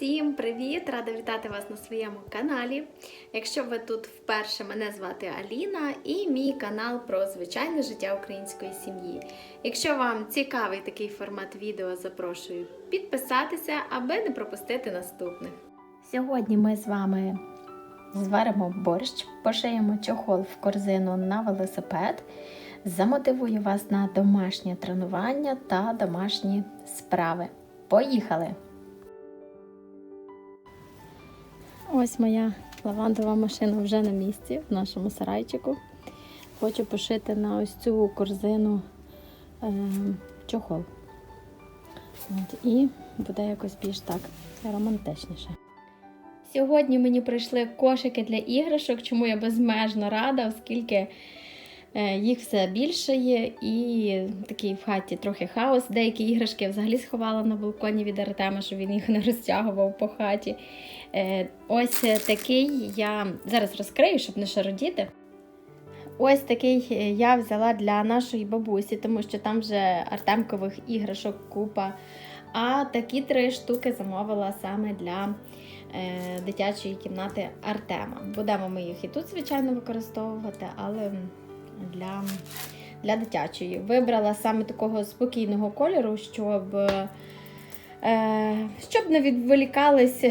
Всім привіт! Рада вітати вас на своєму каналі. Якщо ви тут вперше, мене звати Аліна і мій канал про звичайне життя української сім'ї. Якщо вам цікавий такий формат відео, запрошую підписатися, аби не пропустити наступних. Сьогодні ми з вами зваримо борщ, пошиємо чохол в корзину на велосипед. Замотивую вас на домашнє тренування та домашні справи. Поїхали! Ось моя лавандова машина вже на місці в нашому сарайчику. Хочу пошити на ось цю корзину е, чохол. От, і буде якось більш так романтичніше. Сьогодні мені прийшли кошики для іграшок, чому я безмежно рада, оскільки їх все більше є, і такий в хаті трохи хаос. Деякі іграшки я взагалі сховала на балконі від Артема, щоб він їх не розтягував по хаті. Е, Ось такий я зараз розкрию, щоб не шародіти. Ось такий е, я взяла для нашої бабусі, тому що там вже артемкових іграшок купа. А такі три штуки замовила саме для е, дитячої кімнати Артема. Будемо ми їх і тут, звичайно, використовувати, але для, для дитячої. Вибрала саме такого спокійного кольору, щоб. Е, щоб не відволікались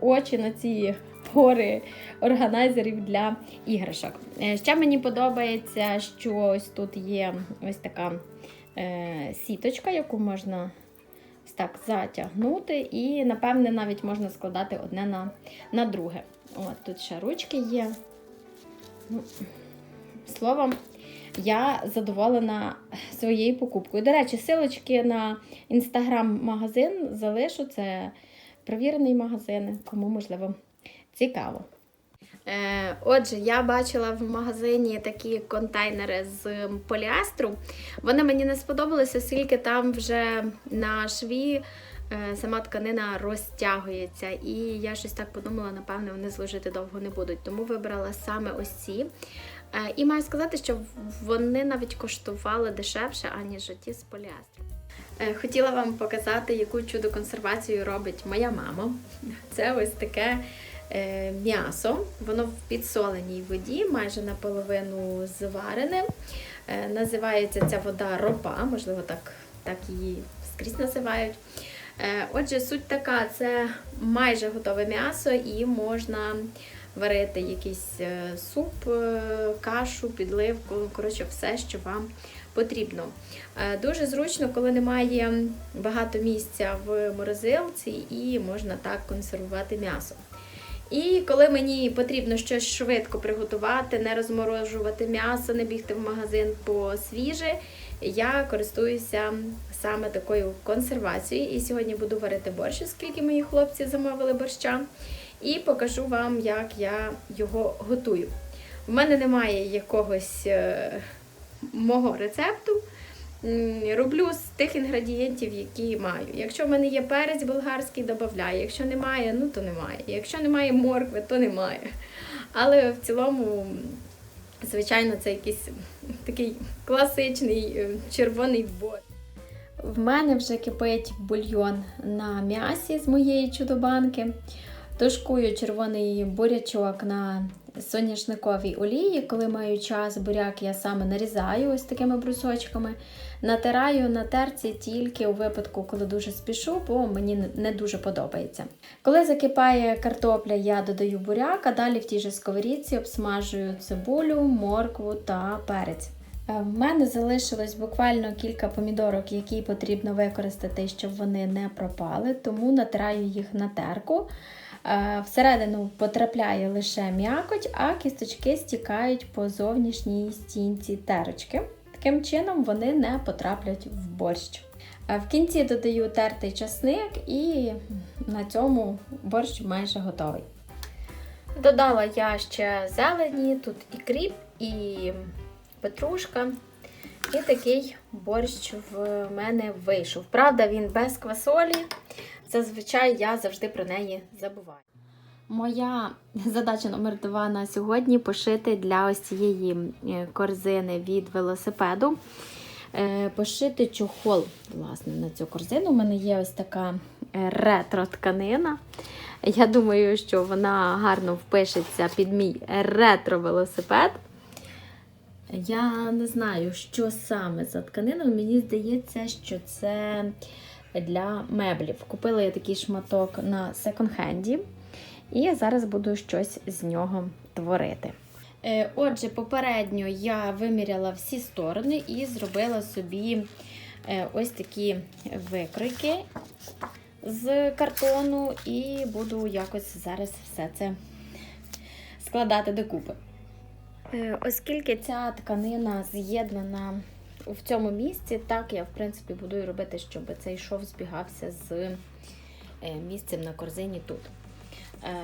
очі на ці гори органайзерів для іграшок. Е, Ще мені подобається, що ось тут є ось така е, сіточка, яку можна так затягнути, і, напевне, навіть можна складати одне на, на друге. От Тут ще ручки є. Ну, Словом, я задоволена своєю покупкою. До речі, силочки на інстаграм-магазин залишу. Це провірений магазин, кому можливо цікаво. Е, Отже, я бачила в магазині такі контейнери з поліестру. Вони мені не сподобалися, оскільки там вже на шві е, сама тканина розтягується. І я щось так подумала, напевно, вони служити довго не будуть. Тому вибрала саме ось ці. Е, І маю сказати, що вони навіть коштували дешевше, аніж ті з поліестру. Е, Хотіла вам показати, яку чудо консервацію робить моя мама. Це ось таке е, м'ясо. Воно в підсоленій воді, майже наполовину зварене. Називається ця вода ропа, можливо, так, так її скрізь називають. Отже, суть така: це майже готове м'ясо і можна варити якийсь е, суп, е, кашу, підливку, коротше, все, що вам потрібно. Е, Дуже зручно, коли немає багато місця в морозилці, і можна так консервувати м'ясо. І коли мені потрібно щось швидко приготувати, не розморожувати м'ясо, не бігти в магазин по свіже, я користуюся саме такою консервацією. І сьогодні буду варити борщ, оскільки мої хлопці замовили борща. І покажу вам, як я його готую. У мене немає якогось е, мого рецепту. Роблю з тих інгредієнтів, які маю. Якщо в мене є перець болгарський, додаю. Якщо немає, ну то немає. Якщо немає моркви, то немає. Але в цілому, звичайно, це якийсь такий класичний е, червоний борщ. В мене вже кипить бульйон на м'ясі з моєї чудобанки. Тушкую червоний бурячок на соняшниковій олії. Коли маю час, буряк я саме нарізаю ось такими брусочками. Натираю на терці тільки у випадку, коли дуже спішу, бо мені не- дуже подобається. Коли закипає картопля, я додаю буряк, а далі в тій же сковорідці обсмажую цибулю, моркву та перець. Е, В мене залишилось буквально кілька помідорок, які потрібно використати, щоб вони не пропали, тому натираю їх на терку. Е, Всередину потрапляє лише м'якоть, а кісточки стікають по зовнішній стінці терочки. Таким чином вони не потраплять в борщ. Е, В кінці додаю тертий часник і на цьому борщ майже готовий. Додала я ще зелені, тут і кріп, і петрушка. І такий борщ в мене вийшов. Правда, він без квасолі. Зазвичай я завжди про неї забуваю. Моя задача номер два на сьогодні пошити для ось цієї е, корзини від велосипеду. Е, Пошити чохол власне, на цю корзину. У мене є ось така ретро тканина. Я думаю, що вона гарно впишеться під мій ретро-велосипед. Я не знаю, що саме за тканина. Мені здається, що це для меблів. Купила я такий шматок на секонд-хенді. І зараз буду щось з нього творити. Е, Отже, попередньо я виміряла всі сторони і зробила собі е, ось такі викройки з картону, і буду якось зараз все це складати докупи. Е, Оскільки ця тканина з'єднана в цьому місці, так я в принципі буду робити, щоб цей шов збігався з е, місцем на корзині тут. Е,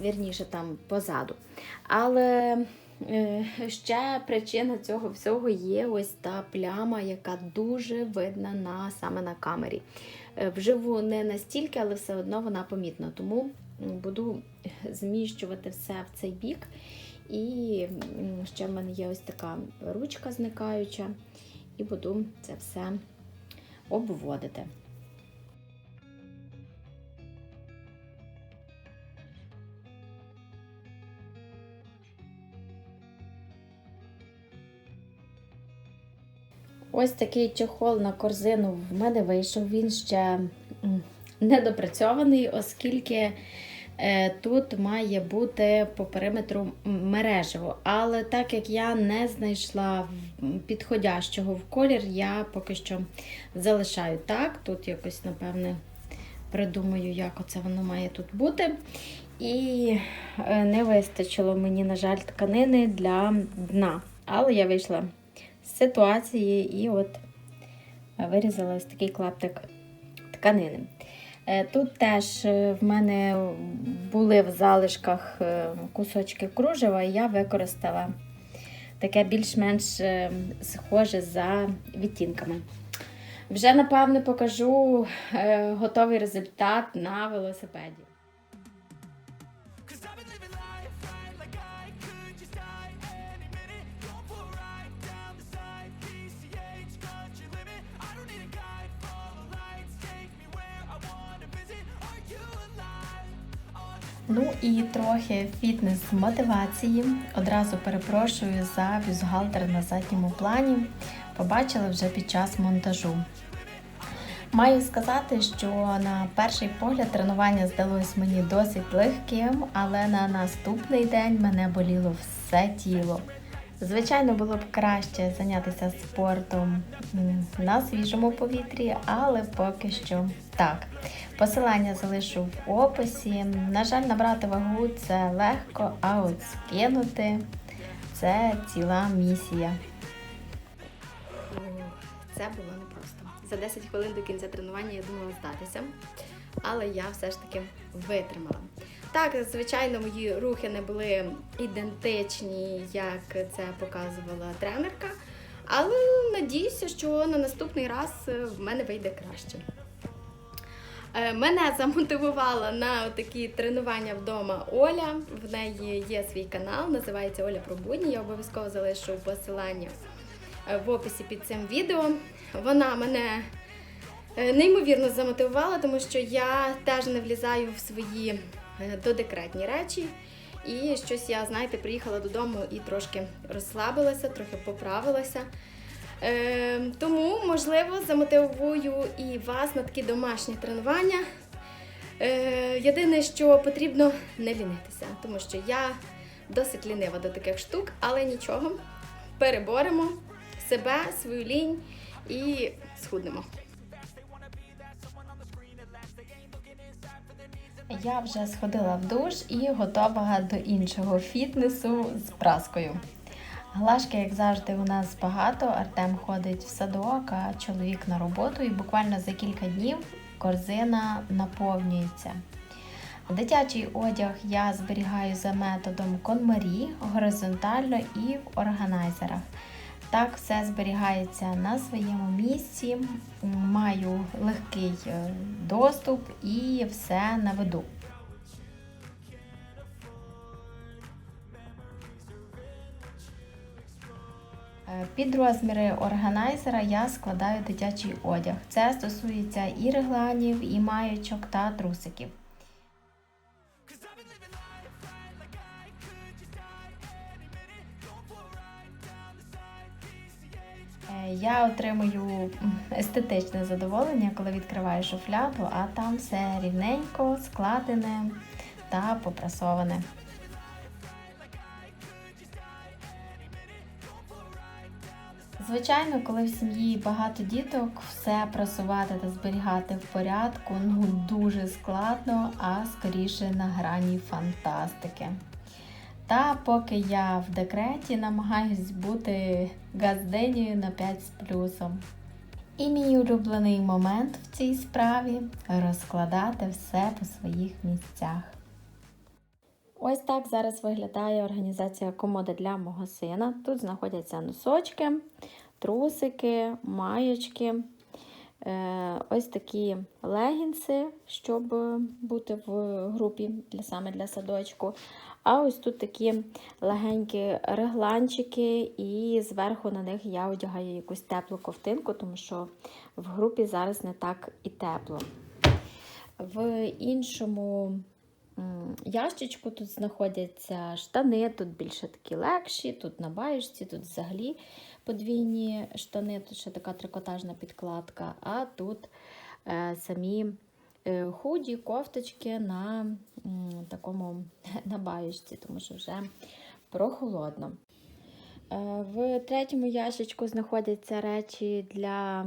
Вірніше там позаду. Але ще причина цього всього є ось та пляма, яка дуже видна на, саме на камері. Вживу не настільки, але все одно вона помітна. Тому буду зміщувати все в цей бік. І ще в мене є ось така ручка зникаюча, і буду це все обводити. Ось такий чохол на корзину в мене вийшов. Він ще недопрацьований, оскільки тут має бути по периметру мережево. Але так як я не знайшла підходящого в колір, я поки що залишаю так. Тут якось, напевне, придумаю, як оце воно має тут бути. І е, не вистачило мені, на жаль, тканини для дна. Але я вийшла з ситуації і от вирізала ось такий клаптик тканини. Е, Тут теж е, в мене були в залишках е, кусочки кружева, і я використала таке більш-менш схоже за відтінками. Вже, напевне, покажу готовий результат на велосипеді. Ну і трохи фітнес-мотивації. Одразу перепрошую за бюстгальтер на задньому плані. Побачили вже під час монтажу. Маю сказати, що на перший погляд тренування здалось мені досить легким, але на наступний день мене боліло все тіло. Звичайно, було б краще зайнятися спортом на свіжому повітрі, але поки що так. Посилання залишу в описі. На жаль, набрати вагу це легко, а от скинути це ціла місія. Це було непросто. За 10 хвилин до кінця тренування я думала здатися, але я все ж таки витримала. Так, звичайно, мої рухи не були ідентичні, як це показувала тренерка, але надіюся, що на наступний раз е, в мене вийде краще. Е, Мене замотивувала на такі тренування вдома Оля. В неї є свій канал, називається Оля про будні. Я обов'язково залишу посилання е, в описі під цим відео. Вона мене неймовірно замотивувала, тому що я теж не влізаю в свої додекретні речі. І щось я, знаєте, приїхала додому і трошки розслабилася, трохи поправилася. Е, тому, можливо, замотивую і вас на такі домашні тренування. Е, єдине, що потрібно не лінитися, тому що я досить лінива до таких штук, але нічого, переборемо себе, свою лінь і схуднемо. Я вже сходила в душ і готова до іншого фітнесу з праскою. Глашки, як завжди, у нас багато. Артем ходить в садок, а чоловік на роботу, і буквально за кілька днів корзина наповнюється. Дитячий одяг я зберігаю за методом конмарі горизонтально і в органайзерах. Так все зберігається на своєму місці, маю легкий е, доступ і все на виду. Е, Під розміри органайзера я складаю дитячий одяг. Це стосується і регланів, і маєчок та трусиків. Я отримую естетичне задоволення, коли відкриваю шуфляду, а там все рівненько, складене та попрасоване. Звичайно, коли в сім'ї багато діток, все прасувати та зберігати в порядку ну дуже складно, а скоріше на грані фантастики. Та поки я в декреті намагаюсь бути газденію на 5 з плюсом. І мій улюблений момент в цій справі розкладати все по своїх місцях. Ось так зараз виглядає організація комоди для мого сина. Тут знаходяться носочки, трусики, маєчки, е, ось такі легінси, щоб бути в групі саме для садочку. А ось тут такі легенькі регланчики, і зверху на них я одягаю якусь теплу ковтинку, тому що в групі зараз не так і тепло. В іншому ящичку тут знаходяться штани, тут більше такі легші, тут на баєчці, тут взагалі подвійні штани, тут ще така трикотажна підкладка, а тут е, самі худі, кофточки на такому на баєчці, тому що вже прохолодно. Е, В третьому ящичку знаходяться речі для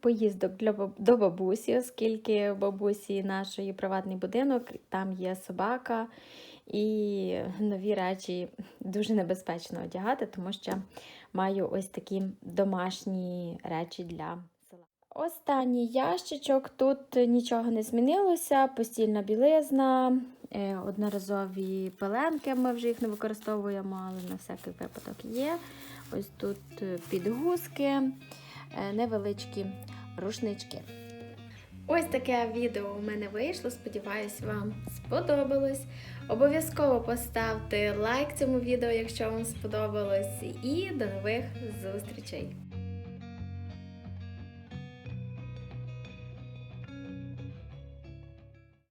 поїздок для до бабусі, оскільки в бабусі нашої приватний будинок, там є собака, і нові речі дуже небезпечно одягати, тому що маю ось такі домашні речі для. Останній ящичок, тут нічого не змінилося, постільна білизна, е, одноразові пеленки, ми вже їх не використовуємо, але на всякий випадок є. Ось тут е, підгузки, е, невеличкі рушнички. Ось таке відео у мене вийшло. Сподіваюсь, вам сподобалось. Обов'язково поставте лайк цьому відео, якщо вам сподобалось. І до нових зустрічей!